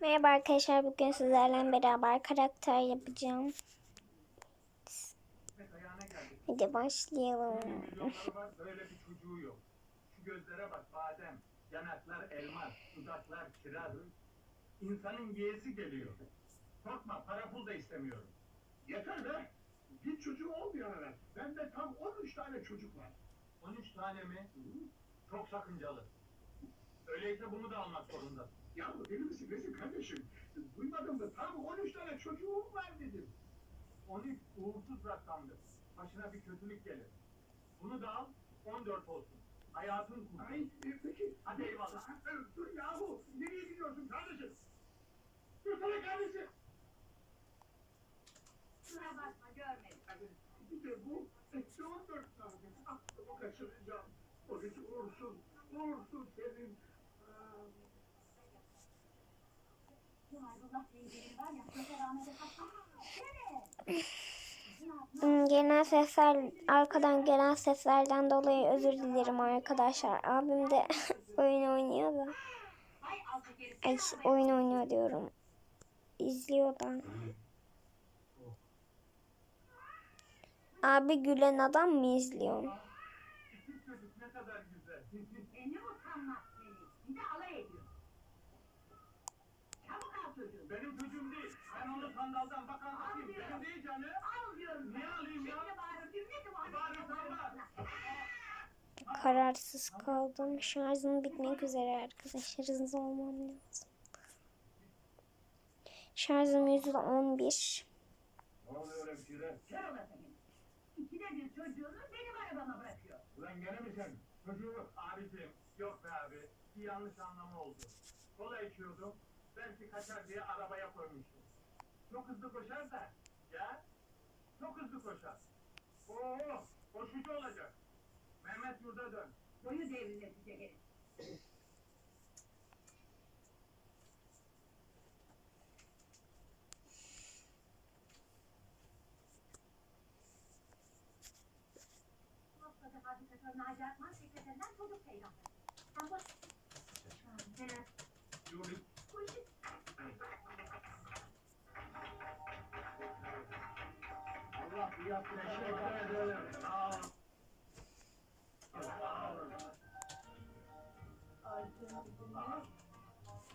Merhaba arkadaşlar. Bugün sizlerle beraber karakter yapacağım. Hadi başlayalım. Böyle bir çocuğu yok. Şu gözlere bak badem, yanaklar elma, dudaklar kiraz. İnsanın yeğesi geliyor. Korkma para pul da istemiyorum. Yeter be. Bir çocuğu olmuyor hemen. Bende tam 13 tane çocuk var. 13 tane mi? Çok sakıncalı. Öyleyse bunu da almak zorundasın. Ya deli misin nesin kardeşim? Duymadın mı? Tam 13 tane çocuğum var dedim. 13 uğursuz rakamdır. Başına bir kötülük gelir. Bunu da al 14 olsun. Hayatın kurtulur. Ay e, peki. Hadi eyvallah. E, Dur yahu. Nereye gidiyorsun kardeşim? Dursana kardeşim. Şuna bakma görmedim. Bir de bu eksi 14 tane. Aklımı kaçıracağım. O hiç uğursuz. Uğursuz senin. Genel sesler, arkadan gelen seslerden dolayı özür dilerim arkadaşlar. Abim de oyun oynuyor da. Ay, oyun oynuyor diyorum. İzliyor da. Abi gülen adam mı izliyor? Ne kadar güzel. E ne utanmaz seni. Bir de alay ediyor. Benim çocuğum değil. Ben onu sandaldan bakan atayım. Benim değil canım. Al diyorum. Niye alayım ya? Kararsız kaldım. Şarjım bitmek üzere arkadaşlar. Hızlı olmam lazım. Şarjım %11. Ne oluyor hemşire? Kör olasın. İkide bir çocuğunu benim arabama bırakıyor. Ulan gene mi sen? Çocuğu Abicim yok be abi. Bir yanlış anlama oldu. Kola içiyordum. Belki kaçar diye arabaya koymuştum. Çok hızlı koşar da. Ya. Çok hızlı koşar. Oo, koşucu olacak. Mehmet yurda dön. Boyu devrilecek herif. Koskoca fabrikatör Naci Akman sekreterinden çocuk peygamber. Sen boş. Yürü.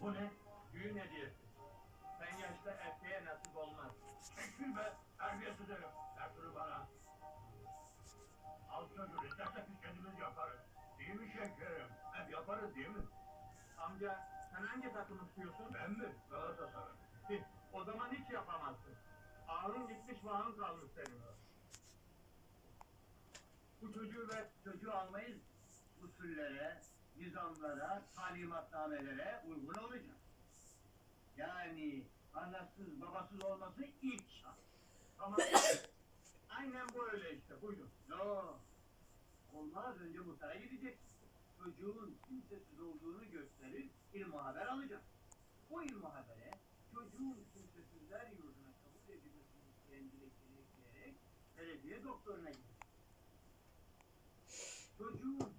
Bu ne? Düğün hediyesi. Sen yaşta erkeğe nasip olmaz. Çekil be. Terbiyesiz herif. Ver şunu bana. Al çocuğu. İstersen biz kendimiz yaparız. Değil mi şekerim? Hep yaparız değil mi? Amca sen hangi takımı tutuyorsun? Ben mi? Galatasaray. o zaman hiç yapamazsın. Ağrın gitmiş vahın kalmış senin. Bu çocuğu ver. çocuğu almayız. Usullere, nizamlara, talimatnamelere uygun olacak. Yani anasız babasız olması ilk şart. Tamam. Aynen bu öyle işte. Buyurun. No. Olmaz önce muhtara gidecek. Çocuğun kimsesiz olduğunu gösterir, ilmi haber alacak. O ilmi habere çocuğun kimsesizler yurduna kabul edilmesini isteyen dilekçeni ekleyerek belediye doktoruna gidecek. Çocuğun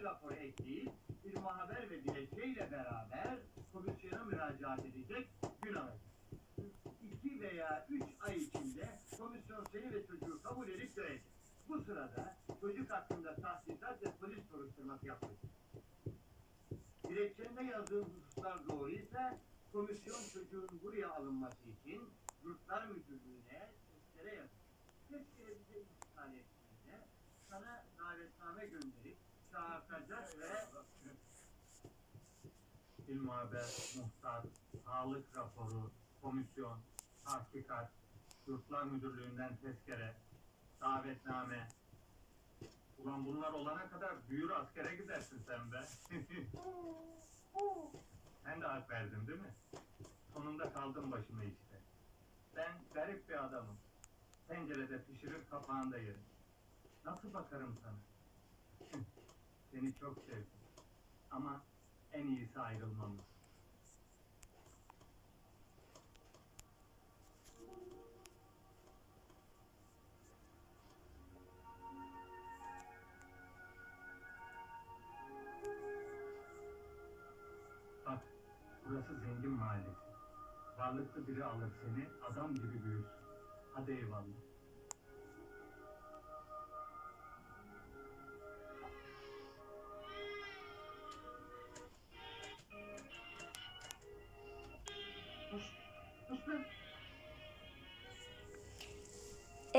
dair resmi rapor ekleyip ilmi haber ve dilekçeyle beraber komisyona müracaat edecek, gün alacak. İki veya üç ay içinde komisyon seni ve çocuğu kabul edip görecek. Bu sırada çocuk hakkında tahsisat ve polis soruşturması yapacak. Dilekçende yazdığın hususlar doğruysa komisyon çocuğun buraya alınması için yurtlar müdürlüğüne tezkere yazar. Tezkere bize işgal ettiğinde sana davetname gönderip çağırtacak ve İlmi haber, muhtar, sağlık raporu, komisyon, tahkikat, yurtlar müdürlüğünden tezkere, davetname. Ulan bunlar olana kadar büyür askere gidersin sen be. sen de hak verdin değil mi? Sonunda kaldın başıma işte. Ben garip bir adamım. Pencerede pişirir kapağında yerim. Nasıl bakarım sana? Seni çok sevdim. Ama en iyisi ayrılmamız. Bak Burası zengin mahallesi. Varlıklı biri alır seni, adam gibi büyürsün. Hadi eyvallah.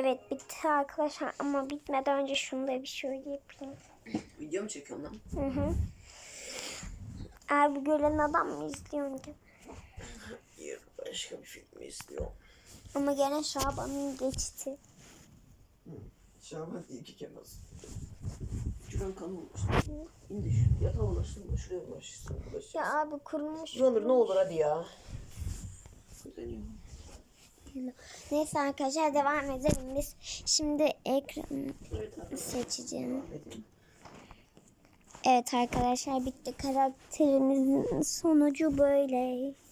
Evet bitti arkadaşlar ama bitmeden önce şunu da bir şöyle yapayım. Video mu çekiyorsun lan? Hı hı. Abi gören adam mı izliyorsun ki? Hayır başka bir film izliyorum. Ama gene Şaban'ın geçti. Şaban iyi ki Kemal. Şuran kan olmuş. İndi şu yatağa ulaştırma şuraya ulaşırsın. Ya abi kurumuş. Ne olur ne olur hadi ya. Dönüyorum. Neyse arkadaşlar devam edelim biz. Şimdi ekran seçeceğim. Evet arkadaşlar bitti. Karakterimizin sonucu böyle.